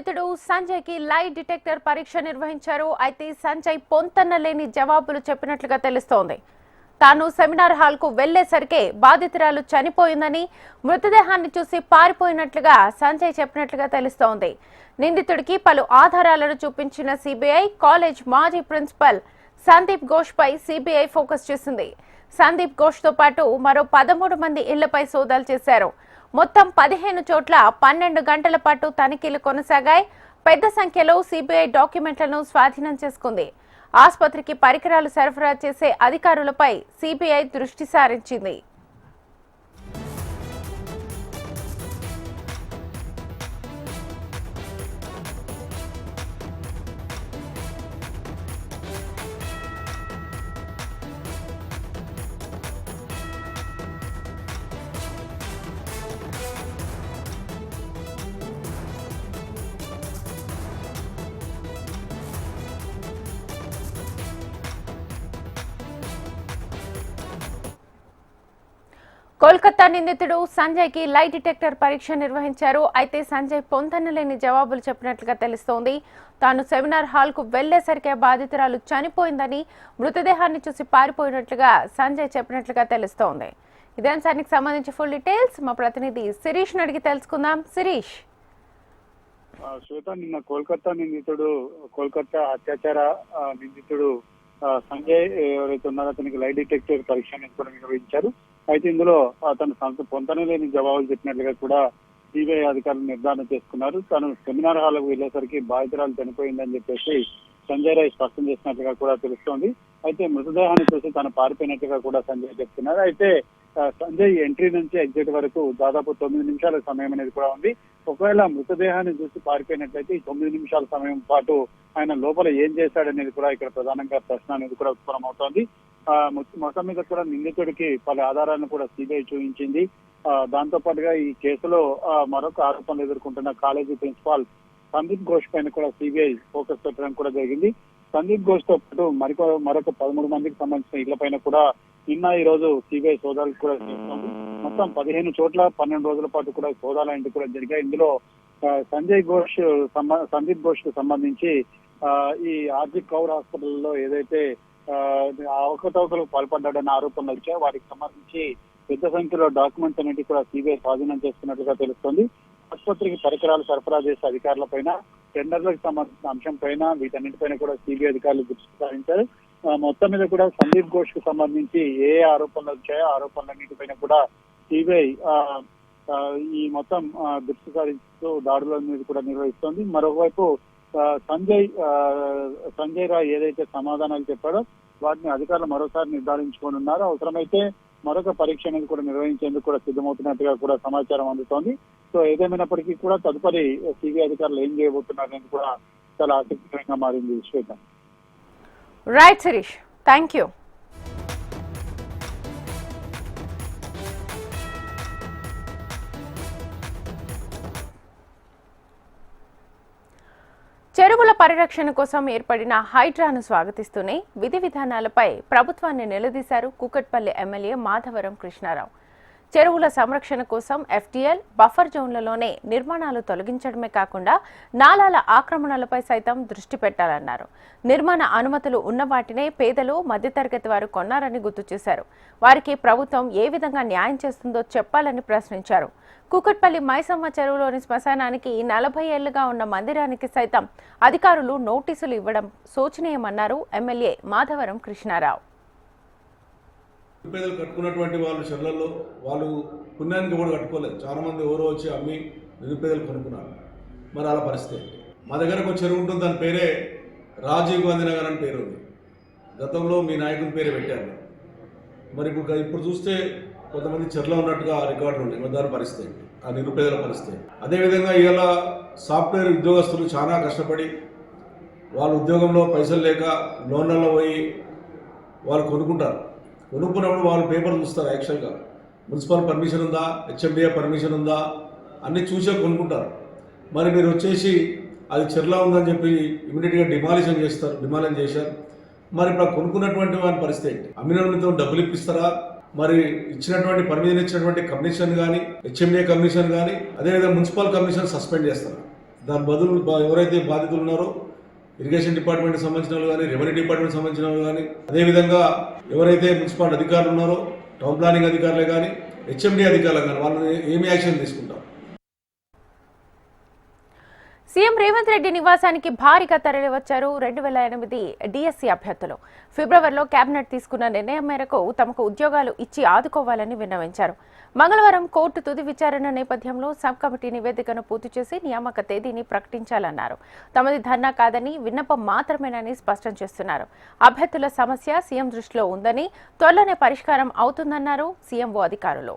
నిందితుడు సంజయ్కి lie detector పరీక్ష నిర్వహించారు. అయితే సంజయ్ పొంతన్న లేని జవాబులు చెప్పినట్లుగా తెలుస్తోంది. తాను సెమినార్ హాల్కు వెళ్ళేసరికే బాధితురాలు చనిపోయిందని మృతదేహాన్ని చూసి పారిపోయినట్లుగా సంజయ్ చెప్పినట్లుగా తెలుస్తోంది. నిందితుడికి పలు ఆధారాలను చూపించిన సిబిఐ కాలేజ్ మాజీ ప్రిన్సిపల్ సందీప్ ఘోష్ పై సిబిఐ ఫోకస్ చేసింది. సందీప్ ఘోష్తో పాటు మరో పదమూడు మంది ఇళ్ళపై సోదాలు చేశారు. మొత్తం పదిహేను చోట్ల పన్నెండు గంటల పాటు తనిఖీలు కొనసాగాయి. పెద్ద సంఖ్యలో సిబిఐ డాక్యుమెంట్లను స్వాధీనం చేసుకుంది. ఆసుపత్రికి పరికరాలు సరఫరా చేసే అధికారులపై సిబిఐ దృష్టి సారించింది. కోల్కతా నిందితుడు సంజయ్కి లై డిటెక్టర్ పరీక్ష నిర్వహించారు. అయితే సంజయ్ పొందనలేని జవాబులు చెప్పినట్లుగా తెలుస్తోంది. తాను సెమినార్ హాల్కు వెళ్ళేసరికే బాధితురాలు చనిపోయిందని మృతదేహాన్ని చూసి పారిపోయినట్లుగా సంజయ్ చెప్పినట్లుగా తెలుస్తోంది. ఇదే అంశానికి సంబంధించి ఫుల్ డీటెయిల్స్ మా ప్రతినిధి శిరీష్ అడిగి తెలుసుకుందాం. శిరీష్. శ్వేత నిన్న కోల్కతా నిందితుడు కోల్కతా అత్యాచార నిందితుడు సంజయ్ ఎవరైతే ఉన్నారో అతనికి లై డిటెక్టర్ పరీక్ష నిర్వహించారు. అయితే ఇందులో తన సంస్థ పొంతనే లేని జవాబులు చెప్పినట్లుగా కూడా సిబిఐ అధికారులు నిర్ధారణ చేసుకున్నారు. తను సెమినార్ హాల్కు వెళ్ళేసరికి బాధితురాలు చనిపోయిందని చెప్పేసి సంజయ్ రాయ్ స్పష్టం చేసినట్లుగా కూడా తెలుస్తోంది. అయితే మృతదేహాన్ని చూసి తను పారిపోయినట్టుగా కూడా సంజయ్ చెప్తున్నారు. అయితే సంజయ్ ఎంట్రీ నుంచి ఎగ్జిట్ వరకు దాదాపు తొమ్మిది నిమిషాల సమయం అనేది కూడా ఉంది. ఒకవేళ మృతదేహాన్ని చూసి పారిపోయినట్లయితే ఈ తొమ్మిది నిమిషాల సమయం పాటు ఆయన లోపల ఏం చేశాడనేది కూడా ఇక్కడ ప్రధానంగా ప్రశ్న అనేది కూడా ఉత్పన్నమవుతోంది. మొత్తం మీద కూడా నిందితుడికి పలు ఆధారాలను కూడా సిబిఐ చూపించింది. దాంతో పాటుగా ఈ కేసులో మరొక ఆరోపణలు ఎదుర్కొంటున్న కాలేజీ ప్రిన్సిపాల్ సందీప్ ఘోష్ పైన కూడా సిబిఐ ఫోకస్ పెట్టడం కూడా జరిగింది. సందీప్ ఘోష్తో పాటు మరికొ మరొక పదమూడు మందికి సంబంధించిన ఇళ్ళ పైన కూడా నిన్న ఈ రోజు సిబిఐ సోదాలు కూడా చేస్తోంది. మొత్తం పదిహేను చోట్ల పన్నెండు రోజుల పాటు కూడా సోదాలు అనేది కూడా జరిగాయి. ఇందులో సంజయ్ ఘోష్ సందీప్ ఘోష్కు సంబంధించి ఆ, ఈ ఆర్జిక్ కౌర్ హాస్పిటల్లో ఏదైతే అవకతవకలకు పాల్పడ్డాడన్న ఆరోపణలు వచ్చాయో వాటికి సంబంధించి పెద్ద సంఖ్యలో డాక్యుమెంట్స్ అనేవి కూడా సిబిఐ స్వాధీనం చేస్తున్నట్లుగా తెలుస్తోంది. ఆసుపత్రికి పరికరాలు సరఫరా చేసే అధికారుల పైన టెండర్లకు సంబంధించిన అంశం పైన వీటన్నిటిపైన కూడా సిబిఐ అధికారులు దృష్టి సారించారు. ఆ, మొత్తం మీద కూడా సందీప్ ఘోష్కు సంబంధించి ఏ ఆరోపణలు వచ్చాయో ఆ ఆరోపణలన్నిటిపైన కూడా సిబిఐ ఈ మొత్తం దృష్టి సారిస్తూ దాడుల మీద కూడా నిర్వహిస్తోంది. మరోవైపు సంజయ్ సంజయ్ రాయ్ ఏదైతే సమాధానాలు చెప్పాడో వాటిని అధికారులు మరోసారి నిర్ధారించుకోనున్నారు అవసరమైతే మరొక పరీక్ష అనేది కూడా నిర్వహించేందుకు కూడా సిద్ధమవుతున్నట్టుగా కూడా సమాచారం అందుతోంది. సో ఏదేమైనప్పటికీ కూడా తదుపరి సిబిఐ అధికారులు ఏం చేయబోతున్నారు అనేది కూడా చాలా ఆసక్తికరంగా మారింది Shweta. Right Shirish thank you చెరువుల పరిరక్షణ కోసం ఏర్పడిన హైడ్రాను స్వాగతిస్తూనే విధి విధానాలపై ప్రభుత్వాన్ని నిలదీశారు కూకట్పల్లి ఎమ్మెల్యే మాధవరం కృష్ణారావు. చెరువుల సంరక్షణ కోసం ఎఫ్టీఎల్ బఫర్ జోన్లలోనే నిర్మాణాలు తొలగించడమే కాకుండా నాలాల ఆక్రమణలపై సైతం దృష్టి పెట్టాలన్నారు. నిర్మాణ అనుమతులు ఉన్న వాటినే పేదలు మధ్యతరగతి వారు కొన్నారని గుర్తు చేశారు. వారికి ప్రభుత్వం ఏ విధంగా న్యాయం చేస్తుందో చెప్పాలని ప్రశ్నించారు. కూకట్పల్లి మైసమ్మ చెరువులోని శ్మశానానికి నలభై ఏళ్ళుగా ఉన్న మందిరానికి సైతం అధికారులు నోటీసులు ఇవ్వడం శోచనీయమన్నారు ఎమ్మెల్యే మాధవరం కృష్ణారావు. నిరుపేదలు కట్టుకున్నటువంటి వాళ్ళు చెర్లలో వాళ్ళు పుణ్యానికి కూడా కట్టుకోలేదు. చాలామంది ఎవరో వచ్చి అమ్మి నిరుపేదలు కొనుక్కున్నారు. మరి అలా పరిస్థితి మా దగ్గర ఒక చెరువు ఉంటుంది దాని పేరే రాజీవ్ గాంధీ నగర్ అని పేరు ఉంది. గతంలో మీ నాయకుని పేరే పెట్టారు. మరి ఇప్పుడు ఇప్పుడు చూస్తే కొంతమంది చెర్లో ఉన్నట్టుగా రికార్డులు ఉన్నాయి. మరి దాని పరిస్థితి ఆ నిరుపేదల పరిస్థితి అదేవిధంగా ఇవాళ సాఫ్ట్వేర్ ఉద్యోగస్తులు చాలా కష్టపడి వాళ్ళ ఉద్యోగంలో పైసలు లేక లోన్లలో పోయి వాళ్ళు కొనుక్కుంటారు. కొనుక్కున్నప్పుడు వాళ్ళు పేపర్ చూస్తారు యాక్చువల్గా. మున్సిపల్ పర్మిషన్ ఉందా? హెచ్ఎండిఏ పర్మిషన్ ఉందా? అన్నీ చూసే కొనుక్కుంటారు. మరి మీరు వచ్చేసి అది చెర్లా ఉందని చెప్పి ఇమీడియట్గా డిమాలిషన్ చేస్తారు డిమాలిషన్ చేశారు. మరి ఇప్పుడు కొనుక్కున్నటువంటి వారి పరిస్థితి ఏంటి? అమ్మిన డబ్బులు ఇప్పిస్తారా? మరి ఇచ్చినటువంటి పర్మిషన్ ఇచ్చినటువంటి కమిషన్ కానీ హెచ్ఎండిఏ కమిషన్ కానీ అదేవిధంగా మున్సిపల్ కమిషన్ సస్పెండ్ చేస్తారు? దాని బదులు ఎవరైతే బాధితులు ఉన్నారో ఇరిగేషన్ డిపార్ట్మెంట్కి సంబంధించిన వాళ్ళు కానీ రెవెన్యూ డిపార్ట్మెంట్ సంబంధించిన వాళ్ళు కానీ అదేవిధంగా ఎవరైతే మున్సిపాలిటీ అధికారులు ఉన్నారో టౌన్ ప్లానింగ్ అధికారులే కానీ హెచ్ఎండి అధికారులు కానీ వాళ్ళని ఏమి యాక్షన్ తీసుకుంటాం? సీఎం రేవంత్ రెడ్డి నివాసానికి భారీగా తరలివచ్చారు రెండు వేల ఎనిమిది డిఎస్సీ అభ్యర్థులు. ఫిబ్రవరిలో కేబినెట్ తీసుకున్న నిర్ణయం మేరకు తమకు ఉద్యోగాలు ఇచ్చి ఆదుకోవాలని విన్నవించారు. మంగళవారం కోర్టు తుది విచారణ నేపథ్యంలో సబ్ కమిటీ నివేదికను పూర్తి చేసి నియామక తేదీని ప్రకటించాలన్నారు. తమది ధర్నా కాదని విన్నపం మాత్రమేనని స్పష్టం చేస్తున్నారు. అభ్యర్థుల సమస్య సీఎం దృష్టిలో ఉందని త్వరలోనే పరిష్కారం అవుతుందన్నారు సీఎంఓ అధికారులు.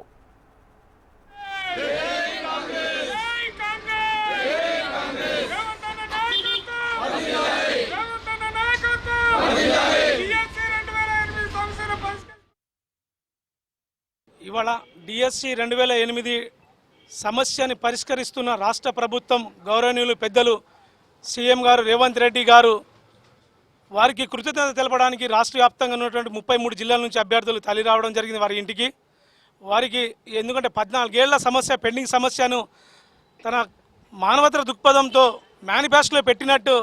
డిఎస్సి రెండు వేల ఎనిమిది సమస్యని పరిష్కరిస్తున్న రాష్ట్ర ప్రభుత్వం గౌరవనీయులు పెద్దలు సీఎం గారు రేవంత్ రెడ్డి గారు వారికి కృతజ్ఞత తెలపడానికి రాష్ట్ర వ్యాప్తంగా ఉన్నటువంటి ముప్పై మూడు జిల్లాల నుంచి అభ్యర్థులు తల్లి రావడం జరిగింది వారి ఇంటికి. వారికి ఎందుకంటే పద్నాలుగేళ్ళ సమస్య పెండింగ్ సమస్యను తన మానవతర దృక్పథంతో మేనిఫెస్టోలో పెట్టినట్టు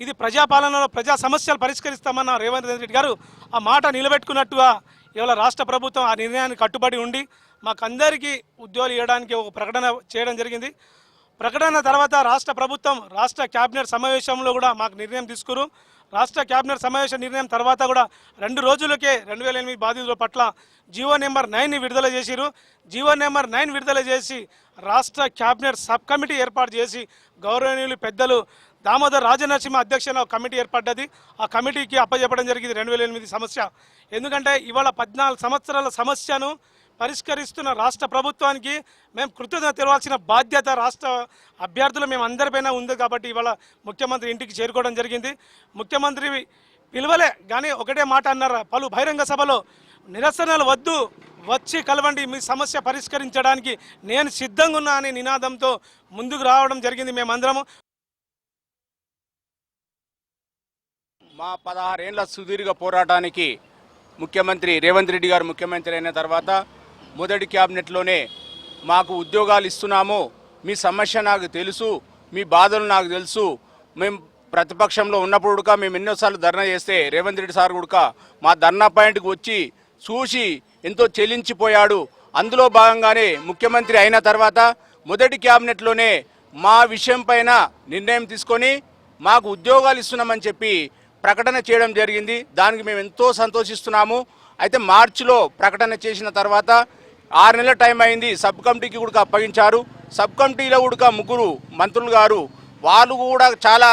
ఇది ప్రజాపాలనలో ప్రజా సమస్యలు పరిష్కరిస్తామన్న రేవంత్ రెడ్డి గారు ఆ మాట నిలబెట్టుకున్నట్టుగా ఇవాళ రాష్ట్ర ప్రభుత్వం ఆ నిర్ణయానికి కట్టుబడి ఉండి మాకందరికీ ఉద్యోగాలు ఇవ్వడానికి ఒక ప్రకటన చేయడం జరిగింది. ప్రకటన తర్వాత రాష్ట్ర ప్రభుత్వం రాష్ట్ర కేబినెట్ సమావేశంలో కూడా మాకు నిర్ణయం తీసుకురు. రాష్ట్ర కేబినెట్ సమావేశ నిర్ణయం తర్వాత కూడా రెండు రోజులకే రెండు వేల ఎనిమిది బాధితుల పట్ల జీవో నెంబర్ నైన్ని విడుదల చేసిరు. జీవో నెంబర్ నైన్ విడుదల చేసి రాష్ట్ర కేబినెట్ సబ్ కమిటీ ఏర్పాటు చేసి గౌరవనీయులు పెద్దలు దామోదర్ రాజనరసింహ అధ్యక్షన ఒక కమిటీ ఏర్పడ్డది. ఆ కమిటీకి అప్పచెప్పడం జరిగింది రెండు వేల ఎనిమిది సమస్య. ఎందుకంటే ఇవాళ పద్నాలుగు సంవత్సరాల సమస్యను పరిష్కరిస్తున్న రాష్ట్ర ప్రభుత్వానికి మేము కృతజ్ఞత తెలవాల్సిన బాధ్యత రాష్ట్ర అభ్యర్థులు మేము అందరిపైన ఉంది కాబట్టి ఇవాళ ముఖ్యమంత్రి ఇంటికి చేరుకోవడం జరిగింది. ముఖ్యమంత్రి పిలువలే కానీ ఒకటే మాట అన్నారు? పలు బహిరంగ సభలో నిరసనలు వద్దు వచ్చి కలవండి మీ సమస్య పరిష్కరించడానికి నేను సిద్ధంగా ఉన్నా అనే నినాదంతో ముందుకు రావడం జరిగింది మేమందరము. మా పదహారేళ్ళ సుదీర్ఘ పోరాటానికి ముఖ్యమంత్రి రేవంత్ రెడ్డి గారు ముఖ్యమంత్రి అయిన తర్వాత మొదటి క్యాబినెట్లోనే మాకు ఉద్యోగాలు ఇస్తున్నాము. మీ సమస్య నాకు తెలుసు మీ బాధలు నాకు తెలుసు. మేము ప్రతిపక్షంలో ఉన్నప్పుడు కూడా మేము ఎన్నోసార్లు ధర్నా చేస్తే రేవంత్ రెడ్డి సార్ కూడా మా ధర్నా పాయింట్కి వచ్చి చూసి ఎంతో చెల్లించిపోయాడు అందులో భాగంగానే ముఖ్యమంత్రి అయిన తర్వాత మొదటి క్యాబినెట్లోనే మా విషయం పైన నిర్ణయం తీసుకొని మాకు ఉద్యోగాలు ఇస్తున్నామని చెప్పి ప్రకటన చేయడం జరిగింది. దానికి మేము ఎంతో సంతోషిస్తున్నాము. అయితే మార్చిలో ప్రకటన చేసిన తర్వాత ఆరు నెలల టైం అయింది సబ్ కమిటీకి కూడా అప్పగించారు. సబ్ కమిటీలో కూడా ముగ్గురు మంత్రులు గారు. వాళ్ళు కూడా చాలా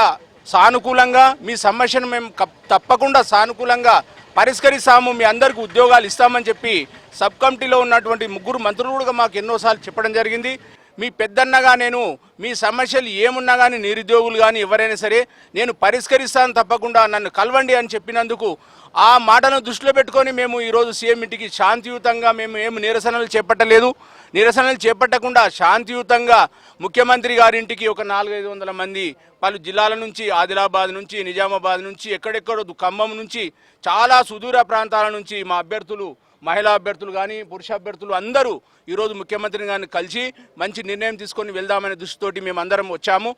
సానుకూలంగా మీ సమస్యను మేము తప్పకుండా సానుకూలంగా పరిష్కరిస్తాము మీ అందరికీ ఉద్యోగాలు ఇస్తామని చెప్పి సబ్ కమిటీలో ఉన్నటువంటి ముగ్గురు మంత్రులు కూడా మాకు ఎన్నోసార్లు చెప్పడం జరిగింది. మీ పెద్దన్నగా నేను మీ సమస్యలు ఏమున్నా కానీ నిరుద్యోగులు కానీ ఎవరైనా సరే నేను పరిష్కరిస్తాను తప్పకుండా నన్ను కలవండి అని చెప్పినందుకు ఆ మాటను దృష్టిలో పెట్టుకొని మేము ఈరోజు సీఎం ఇంటికి శాంతియుతంగా మేము ఏమి నిరసనలు చేపట్టలేదు. నిరసనలు చేపట్టకుండా శాంతియుతంగా ముఖ్యమంత్రి గారింటికి ఒక నాలుగైదు వందల మంది పలు జిల్లాల నుంచి ఆదిలాబాద్ నుంచి నిజామాబాద్ నుంచి ఎక్కడెక్కడో ఖమ్మం నుంచి చాలా సుదూర ప్రాంతాల నుంచి మా అభ్యర్థులు మహిళా అభ్యర్థులు కానీ పురుష అభ్యర్థులు అందరూ ఈరోజు ముఖ్యమంత్రిని కానీ కలిసి మంచి నిర్ణయం తీసుకొని వెళ్దామనే దృష్టితోటి మేము అందరం వచ్చాము.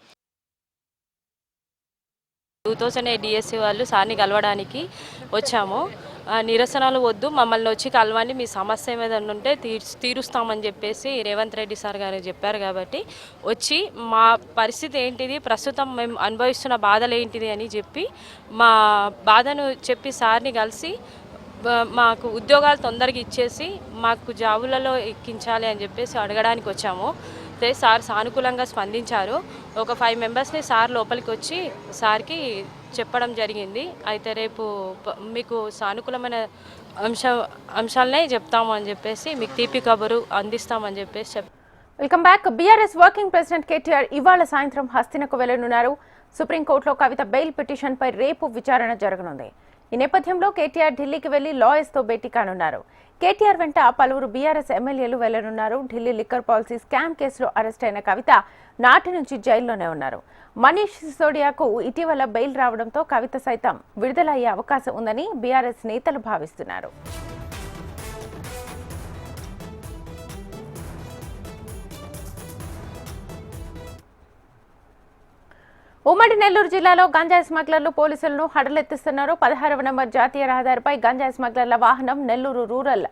టూ థౌసండ్ ఎయిట్ డిఎస్సి వాళ్ళు సార్ని కలవడానికి వచ్చాము. నిరసనలు వద్దు మమ్మల్ని వచ్చి కలవండి మీ సమస్య ఏదైనా ఉంటే తీరుస్తామని చెప్పేసి రేవంత్ రెడ్డి సార్ గారు చెప్పారు కాబట్టి వచ్చి మా పరిస్థితి ఏంటిది ప్రస్తుతం మేము అనుభవిస్తున్న బాధలు ఏంటిది అని చెప్పి మా బాధను చెప్పి సార్ని కలిసి మాకు ఉద్యోగాలు తొందరగా ఇచ్చేసి మాకు జాబులలో ఎక్కించాలి అని చెప్పేసి అడగడానికి వచ్చాము. అయితే సార్ సానుకూలంగా స్పందించారు. ఒక ఫైవ్ మెంబర్స్ని సార్ లోపలికి వచ్చి సార్కి చెప్పడం జరిగింది. అయితే రేపు మీకు సానుకూలమైన అంశ అంశాలనే చెప్తాము అని చెప్పేసి మీకు తీపి కబురు అందిస్తామని చెప్పేసి చెప్ welcome back. BRS working president KTR ఇవాళ సాయంత్రం హస్తినకు వెళ్ళనున్నారు. సుప్రీంకోర్టులో కవిత బెయిల్ పిటిషన్పై రేపు విచారణ జరగనుంది. ఈ నేపథ్యంలో కేటీఆర్ ఢిల్లీకి వెళ్ళి లాయర్స్తో భేటీ కానున్నారు. కేటీఆర్ వెంట పలువురు బీఆర్ఎస్ ఎమ్మెల్యేలు వెళ్ళనున్నారు. ఢిల్లీ లిక్కర్ పాలసీ స్కామ్ కేసులో అరెస్ట్ అయిన కవిత నాటి నుంచి జైల్లోనే ఉన్నారు. మనీష్ సిసోడియాకు ఇటీవల బెయిల్ రావడంతో కవిత సైతం విడుదలయ్యే అవకాశం ఉందని బీఆర్ఎస్ నేతలు భావిస్తున్నారు. ఉమ్మడి నెల్లూరు జిల్లాలో గంజాయి స్మగ్లర్లు పోలీసులను హడలెత్తిస్తున్నారు. పదహారవ నంబర్ జాతీయ రహదారిపై గంజాయి స్మగ్లర్ల వాహనం నెల్లూరు రూరల్.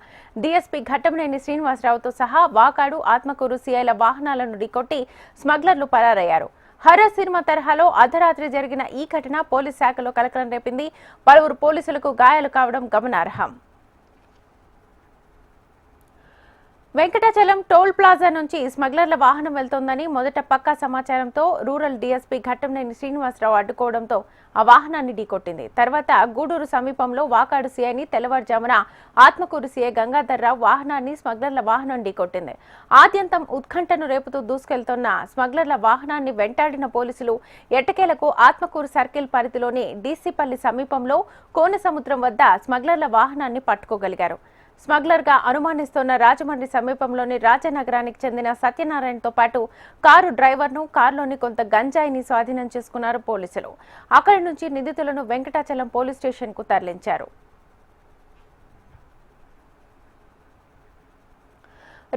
డీఎస్పీ ఘట్టంనేని శ్రీనివాసరావుతో సహా వాకాడు ఆత్మకూరు సిఐల వాహనాలను ఢీకొట్టి స్మగ్లర్లు పరారయ్యారు. హర్రర్ సినిమా తరహాలో అర్ధరాత్రి జరిగిన ఈ ఘటన పోలీస్ శాఖలో కలకలం రేపింది. పలువురు పోలీసులకు గాయాలు కావడం గమనార్హం. వెంకటాచలం టోల్ ప్లాజా నుంచి స్మగ్లర్ల వాహనం వెళ్తోందని మొదట పక్కా సమాచారంతో రూరల్ డీఎస్పీ ఘట్టంనేని శ్రీనివాసరావు అడ్డుకోవడంతో ఆ వాహనాన్ని ఢీకొట్టింది. తర్వాత గూడూరు సమీపంలో వాకాడు సీఐని తెల్లవారుజామున ఆత్మకూరు సీఐ గంగాధర్రావు వాహనాన్ని స్మగ్లర్ల వాహనం ఢీకొట్టింది. ఆద్యంతం ఉత్కంఠను రేపుతూ దూసుకెళ్తున్న స్మగ్లర్ల వాహనాన్ని వెంటాడిన పోలీసులు ఎట్టకేలకు ఆత్మకూరు సర్కిల్ పరిధిలోని డీసీపల్లి సమీపంలో కోనసముద్రం వద్ద స్మగ్లర్ల వాహనాన్ని పట్టుకోగలిగారు. స్మగ్లర్గా అనుమానిస్తున్న రాజమండ్రి సమీపంలోని రాజనగరానికి చెందిన సత్యనారాయణతో పాటు కారు డ్రైవర్ను కారులోని కొంత గంజాయిని స్వాధీనం చేసుకున్నారు పోలీసులు. అక్కడి నుంచి నిందితులను వెంకటాచలం పోలీస్ స్టేషన్కు తరలించారు.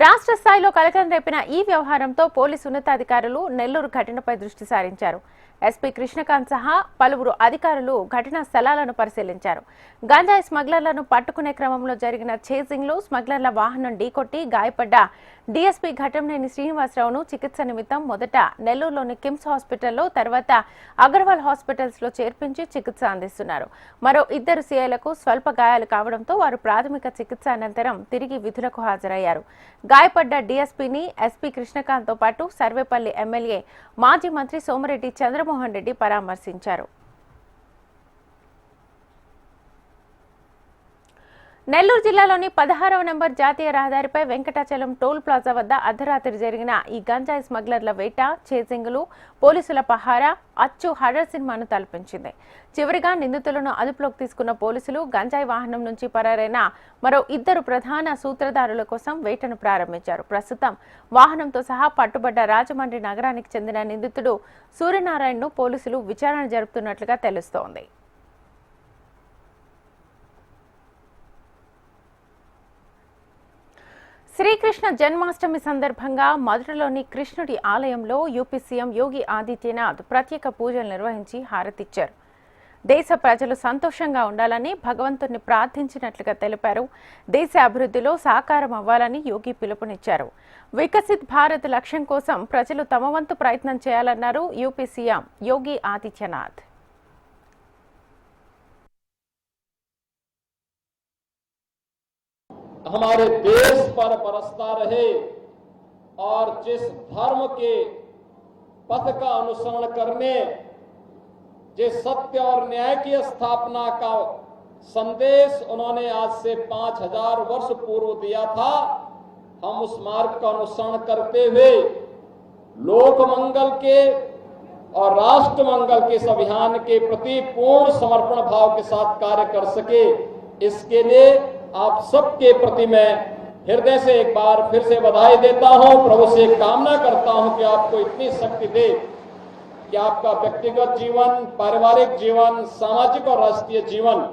రాష్ట్ర స్థాయిలో కలకలం రేపిన ఈ వ్యవహారంతో పోలీసు ఉన్నతాధికారులు నెల్లూరు ఘటనపై దృష్టి సారించారు. ఎస్పీ కృష్ణకాంత్ సహా పలువురు అధికారులు ఘటనా స్థలాలను పరిశీలించారు. గంజాయి స్మగ్లర్లను పట్టుకునే క్రమంలో జరిగిన చేసింగ్లో స్మగ్లర్ల వాహనం ఢీకొట్టి గాయపడ్డ డీఎస్పీ ఘటంనేని శ్రీనివాసరావును చికిత్స నిమిత్తం మొదట నెల్లూరులోని కిమ్స్ హాస్పిటల్లో తర్వాత అగర్వాల్ హాస్పిటల్స్లో చేర్పించి చికిత్స అందిస్తున్నారు. మరో ఇద్దరు సీఐలకు స్వల్ప గాయాలు కావడంతో వారు ప్రాథమిక చికిత్స అనంతరం తిరిగి విధులకు హాజరయ్యారు. గాయపడ్డ డీఎస్పీని ఎస్పీ కృష్ణకాంత్తో పాటు సర్వేపల్లి ఎమ్మెల్యే మాజీ మంత్రి సోమిరెడ్డి జగన్మోహన్ రెడ్డి పరామర్శించారు. నెల్లూరు జిల్లాలోని పదహారవ నెంబర్ జాతీయ రహదారిపై వెంకటాచలం టోల్ ప్లాజా వద్ద అర్ధరాత్రి జరిగిన ఈ గంజాయి స్మగ్లర్ల వేట చేసింగులు పోలీసుల పహారా అచ్చు హర్రర్ సినిమాను తలపించింది. చివరిగా నిందితులను అదుపులోకి తీసుకున్న పోలీసులు గంజాయి వాహనం నుంచి పరారైన మరో ఇద్దరు ప్రధాన సూత్రధారుల కోసం వేటను ప్రారంభించారు. ప్రస్తుతం వాహనంతో సహా పట్టుబడ్డ రాజమండ్రి నగరానికి చెందిన నిందితుడు సూర్యనారాయణను పోలీసులు విచారణ జరుపుతున్నట్లుగా తెలుస్తోంది. శ్రీకృష్ణ జన్మాష్టమి సందర్భంగా మధురలోని కృష్ణుడి ఆలయంలో యూపీ సీఎం యోగి ఆదిత్యనాథ్ ప్రత్యేక పూజలు నిర్వహించి హారతిచ్చారు. దేశ ప్రజలు సంతోషంగా ఉండాలని భగవంతుణ్ణి ప్రార్థించినట్లుగా తెలిపారు. దేశ అభివృద్ధిలో సాకారం అవ్వాలని యోగి పిలుపునిచ్చారు. వికసిత్ భారత్ లక్ష్యం కోసం ప్రజలు తమ వంతు ప్రయత్నం చేయాలన్నారు యూపీ సీఎం యోగి ఆదిత్యనాథ్. हमारे देश पर बरसता रहे और जिस धर्म के पथ का अनुसरण करने, जिस सत्य और न्याय की स्थापना का संदेश उन्होंने आज से पाँच हज़ार वर्ष पूर्व दिया था, हम उस मार्ग का अनुसरण करते हुए लोक मंगल के और राष्ट्र मंगल के इस अभियान के प्रति पूर्ण समर्पण भाव के साथ कार्य कर सके, इसके लिए आप सबके प्रति मैं हृदय से एक बार फिर से बधाई देता हूँ। प्रभु से कामना करता हूँ कि आपको इतनी शक्ति दे कि आपका व्यक्तिगत जीवन, पारिवारिक जीवन, सामाजिक और राष्ट्रीय जीवन